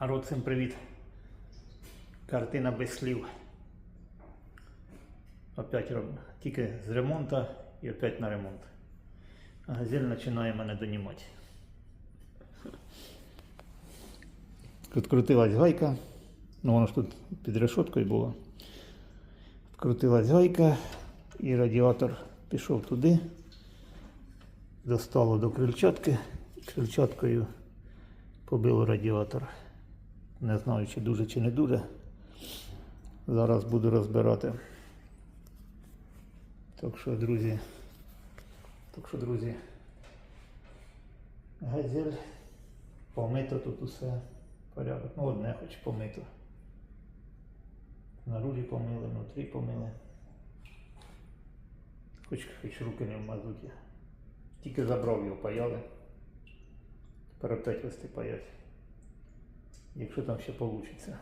Народ, всім привіт. Картина без слів. Опять роб... тільки з ремонту і опять на ремонт. А газель починає мене донімати. Тут крутилась гайка. Ну вона ж тут під решоткою була. Крутилась гайка і радіатор пішов туди. Достало до крильчатки. Крильчаткою побило радіатор. Не знаю, чи дуже, чи не дуже. Зараз буду розбирати. Так що, друзі. Так що, друзі. Газель. Помито тут усе. Порядок. Ну, одне хоч помито. Наружі помили, внутрі помили. Хоч, хоч руки не в. Тільки забрав його, паяли. Тепер опять вести паять. Якщо там ще вийде.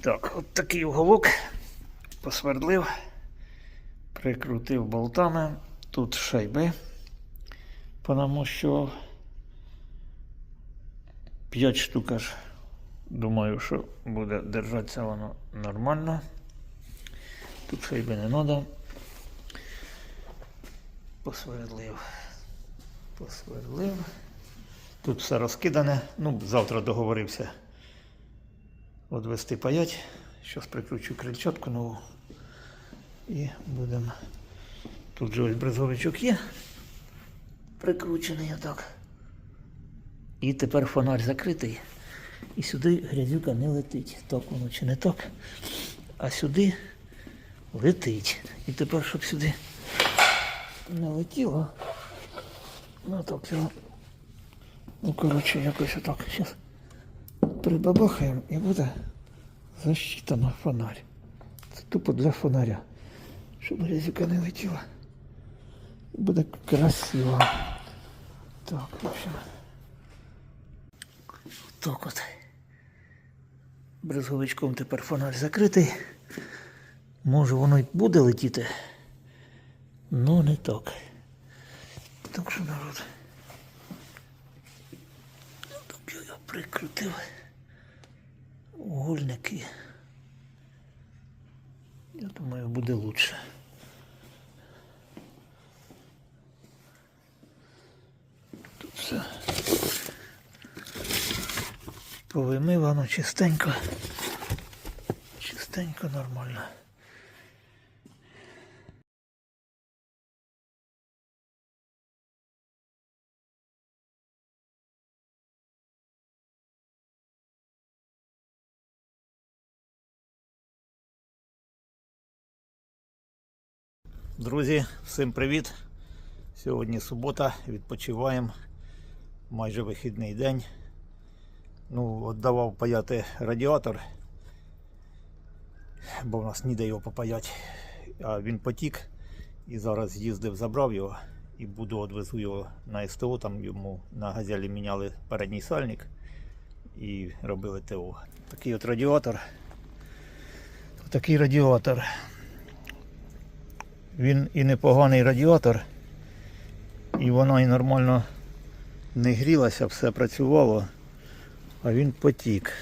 Так, от такий уголок посвердлив, прикрутив болтами. Тут шайби понамощував. П'ять штук аж. Думаю, що буде держатися воно нормально. Тут шайби не треба. Посверлив. Посверлив. Тут все розкидане. Ну, завтра договорився відвести паять. Щас прикручу крильчатку нову. І будемо. Тут же ось брезовичок є. Прикручений отак. І тепер фонарь закритий. І сюди грязюка не летить. Так воно чи не так. А сюди летить. І тепер, щоб сюди не летіло. Ну так. Ну, коротше, якось отак. Зараз прибабахаємо і буде защита на фонарь. Це тупо для фонаря. Щоб грязюка не летіла. Буде красиво. Так, в общем. Так от. Брезговичком тепер фонарь закритий. Може воно й буде летіти. Ну не так. Так що народ. Так я прикрутив. Угольники. Я думаю, буде лучше. Тут все повимивано чистенько. Чистенько, нормально. Друзі, всім привіт! Сьогодні субота, відпочиваємо. Майже вихідний день. Ну, от давав паяти радіатор, бо в нас ніде його попаяти. А він потік і зараз їздив, забрав його і буду одвезу його на СТО. Там йому на газелі міняли передній сальник і робили ТО. Такий от радіатор. Такий радіатор. Він і непоганий радіатор, і вона і нормально не грілася, все працювало, а він потік.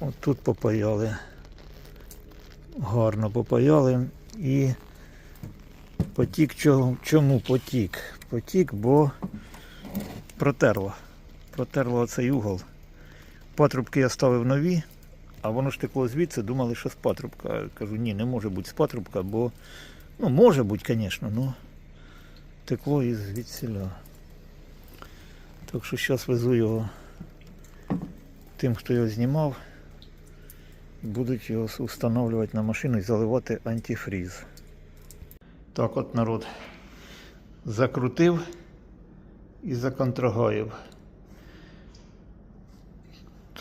От тут попаяли. Гарно попаяли і потік чому, чому потік? Потік, бо протерло. Протерло оцей угол. Патрубки я ставив нові. А воно ж текло звідси, думали, що з патрубка. Кажу, ні, не може бути з патрубка, бо ну може бути, звісно, але текло із звідсіля. Так що зараз везу його тим, хто його знімав, будуть його встановлювати на машину і заливати антифріз. Так от народ закрутив і законтрагаїв.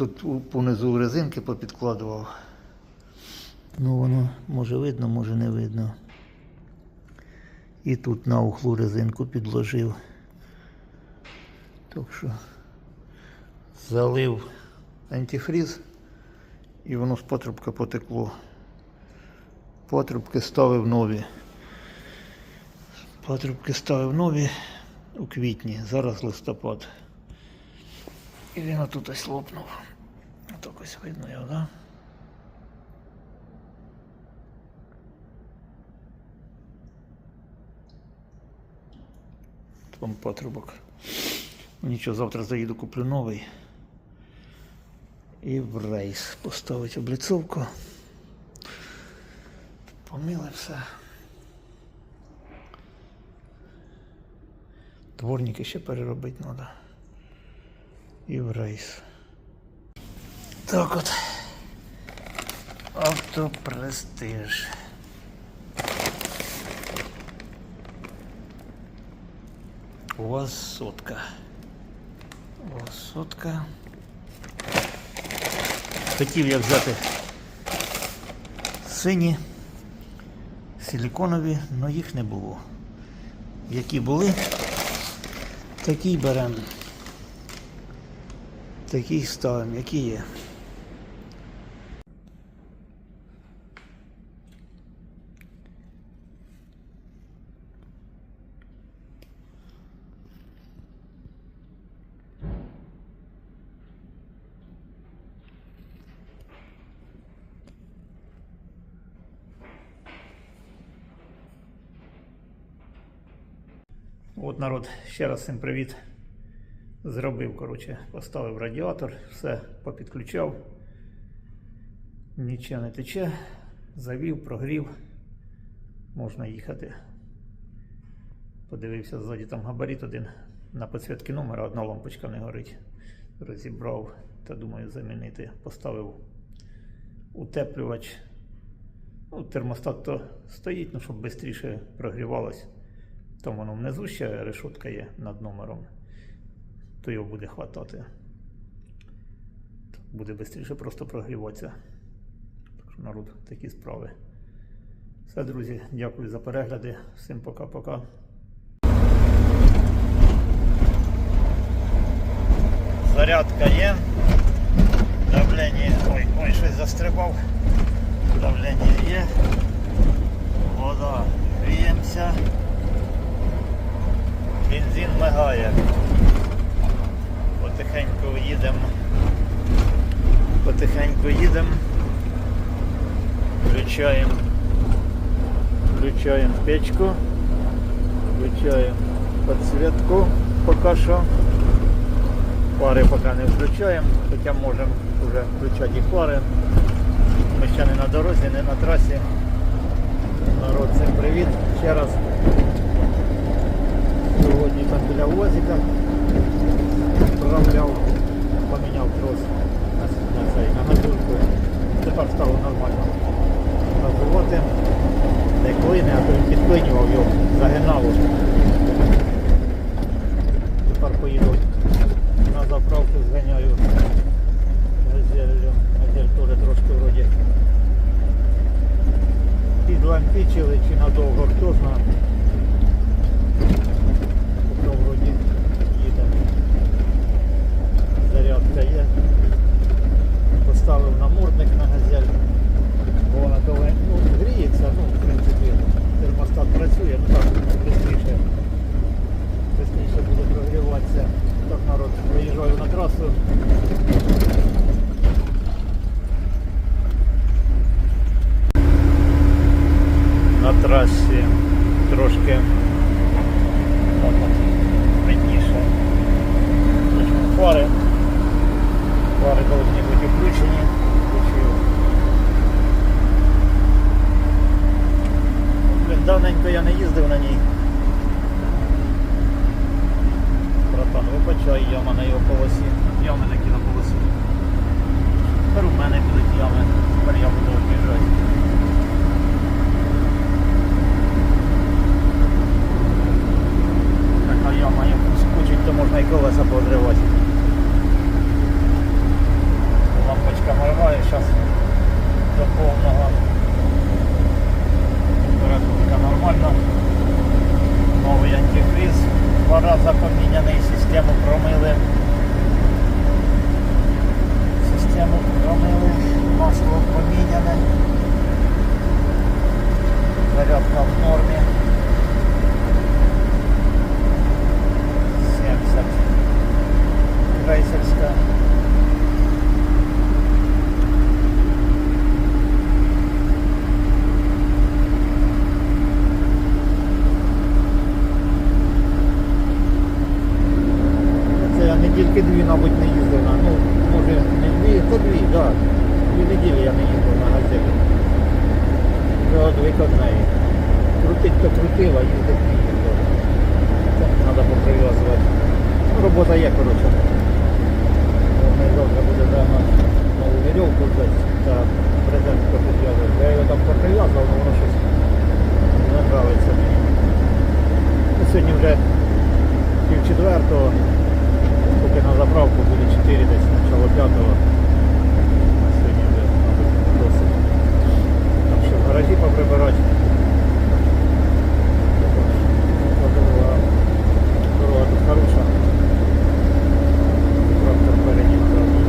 Тут понизу резинки попідкладував. Ну воно може видно, може не видно. І тут на ухлу резинку підложив. Так що залив антифріз і воно з патрубка потекло. Патрубки ставив нові. Патрубки ставив нові у квітні, зараз листопад. І він отут ось лопнув. Так ось видно його, да? Там патрубок. Ну, Нічого, завтра заїду, куплю новий. І в рейс поставить обліцовку. Поміли все. Дворники ще переробити треба. І в рейс. Так от. Автопрестиж. У вас сотка. У вас сотка. Хотів я взяти сині, силіконові, але їх не було. Які були, такі беремо. Такі й ставимо, які є. От народ, ще раз всім привіт. Зробив, коротше, поставив радіатор, все попідключав. Нічого не тече. Завів, прогрів. Можна їхати. Подивився ззаді там габарит один. На підсвітки номера одна лампочка не горить. Розібрав та думаю замінити. Поставив утеплювач. Ну, термостат то стоїть, ну, щоб швидше прогрівалось. Там воно внизу ще решетка є над номером, то його буде хватати. Буде швидше просто прогріватися. Так що народ такі справи. Все, друзі, дякую за перегляди. Всім пока-пока. Зарядка є. Давлення. Ой, ой, щось застрибав. Давлення є. Вода. Гріємося. Бензин мигає. Потихеньку їдемо. Потихеньку їдемо. Включаємо. Включаємо печку. Включаємо підсвітку поки що. Фари поки не включаємо, хоча можемо вже включати і фари. Ми ще не на дорозі, не на трасі. Народ, всім привіт ще раз. Там біля возика вправляв, поміняв трос на, цей, на газульку. Тепер стало нормально газувати. Не клине, а то він підклинював його, загинав. воно щось не нравиться мені. Ну, сьогодні вже пів четвертого, поки на заправку буде 4 десь, начало п'ятого. Сьогодні вже мабуть, досить. Там ще в гаражі поприбирати. Дорога тут хороша. Трактор передів.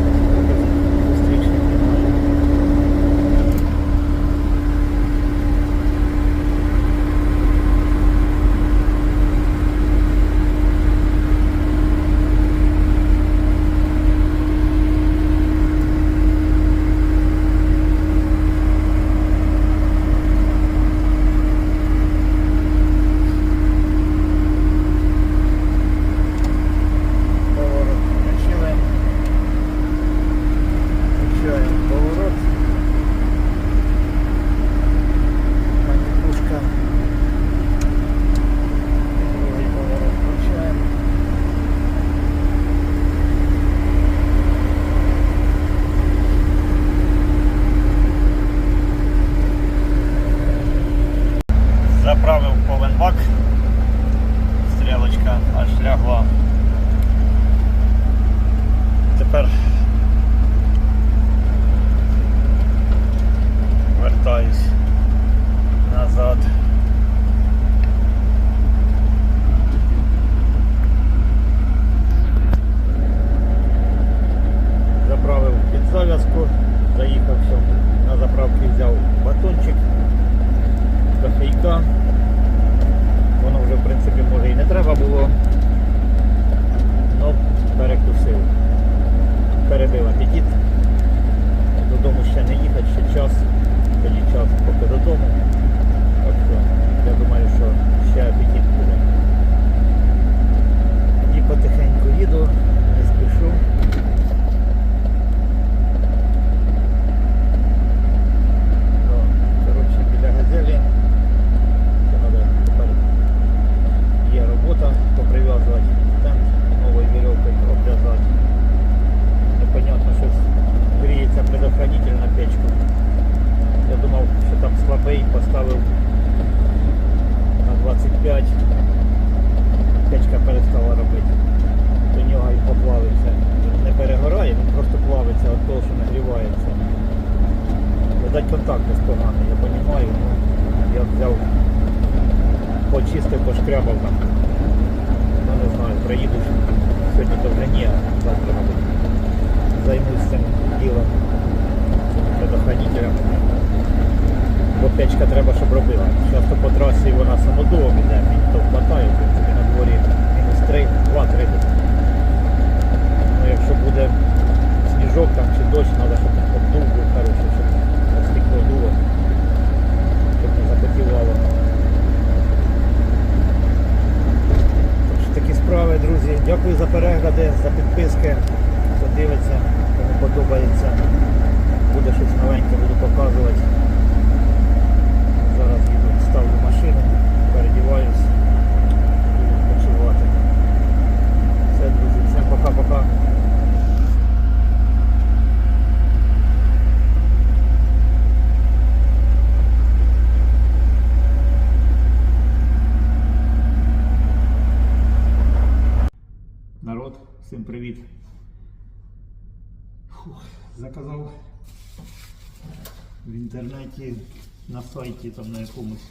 знайти на сайті там на якомусь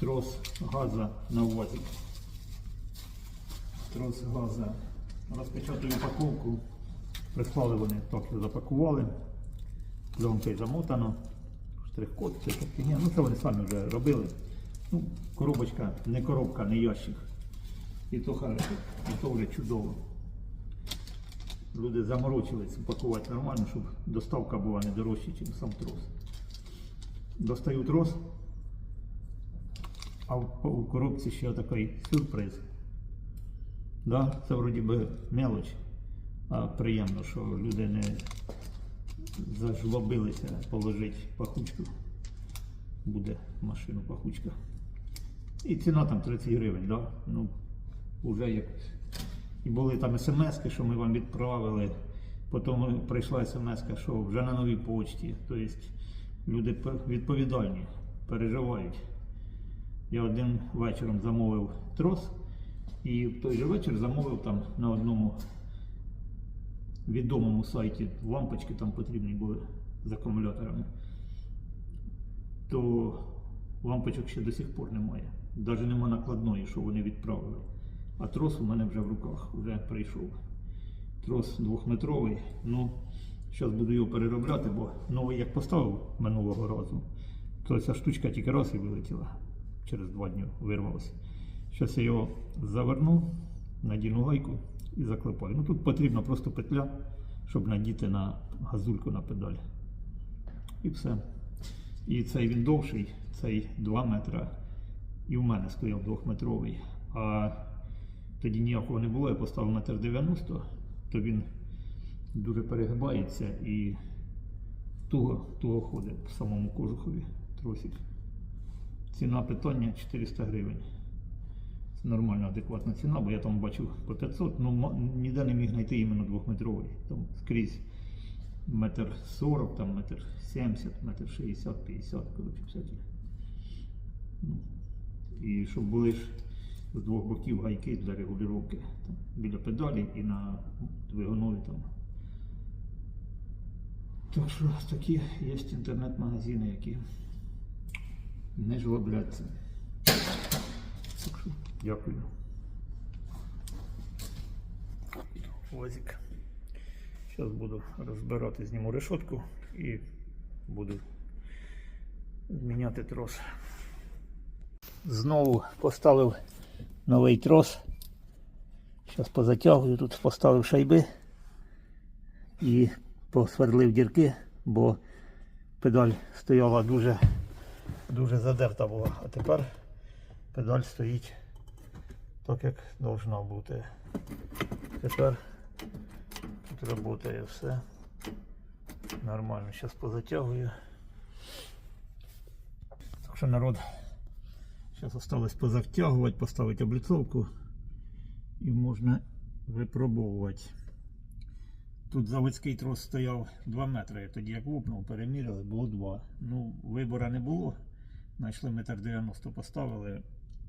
трос газа на увазі. Трос газа. Розпечатали упаковку, прислали вони, так що запакували. Замкою замотано, штрих-код, це таке. Ну це вони самі вже робили. Ну, Коробочка, не коробка, не ящик. І то хорошо, і то вже чудово. Люди заморочились упакувати нормально, щоб доставка була не дорожча, ніж сам трос. Достаю трос, а у коробці ще такий сюрприз. Да, Це вроді би мелоч, а приємно, що люди не зажлобилися положити пахучку. Буде машину пахучка. І ціна там 30 гривень, да? ну, вже як. І були там смс що ми вам відправили. Потім прийшла смс що вже на новій почті. Тобто люди відповідальні, переживають. Я один вечором замовив трос, і в той же вечір замовив там на одному відомому сайті лампочки там потрібні були з акумуляторами. То лампочок ще до сих пор немає. Навіть нема накладної, що вони відправили. А трос у мене вже в руках, вже прийшов. Трос двохметровий. Ну, зараз буду його переробляти, бо новий як поставив минулого разу, то ця штучка тільки раз і вилетіла. Через два дні вирвалася. Зараз я його заверну, надіну гайку і заклепаю. Ну тут потрібна просто петля, щоб надіти на газульку на педаль. І все. І цей він довший, цей 2 метра. І в мене стояв двохметровий. А тоді ніякого не було, я поставив метр 90, то він дуже перегибається і туго, туго ходить в самому кожухові тросик. Ціна питання 400 гривень. Це нормальна, адекватна ціна, бо я там бачив по 500, ну ніде не міг знайти іменно двохметровий. Там скрізь метр 40, там метр 70, метр 60, 50, коротше, всякі. Ну, і щоб були ж з двох боків гайки для регулювання біля педалі і на двигунові там. Так що такі є інтернет-магазини, які не жлобляться. Дякую. Возик. Зараз буду розбирати, зніму решетку і буду зміняти трос. Знову поставив новий трос. Зараз позатягую, тут поставив шайби і посверлив дірки, бо педаль стояла дуже, дуже задерта була. А тепер педаль стоїть так, як должна бути. Тепер тут працює все. Нормально. Зараз позатягую. Так що народ. Зараз осталось позатягувати, поставити облицовку і можна випробовувати. Тут заводський трос стояв 2 метри. Тоді як лупнув, переміряли, було 2. Ну, вибору не було. Знайшли метр 90 поставили,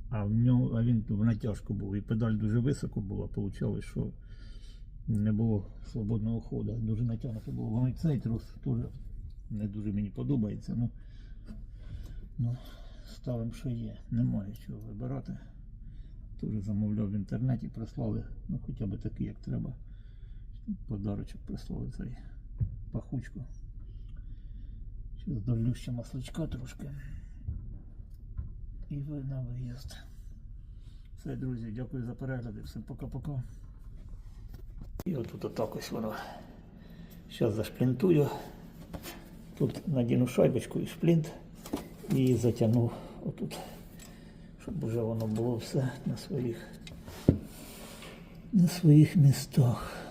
а в нього, а він в натяжку був. І педаль дуже високо була. Получалось, що не було свободного ходу. Дуже натягнуто було. Воно цей трос теж не дуже мені подобається. Ну, ну, ставимо, що є. Немає чого вибирати. Теж замовляв в інтернеті, прислали, ну хоча б такий, як треба. Подарочок прислали цей пахучку. Зараз долю ще масличка трошки. І ви на виїзд. Все, друзі, дякую за перегляди. Всім пока-пока. І отут отак ось воно. Зараз зашплінтую. Тут надіну шайбочку і шплінт і затягну отут, щоб вже воно було все на своїх, на своїх містах.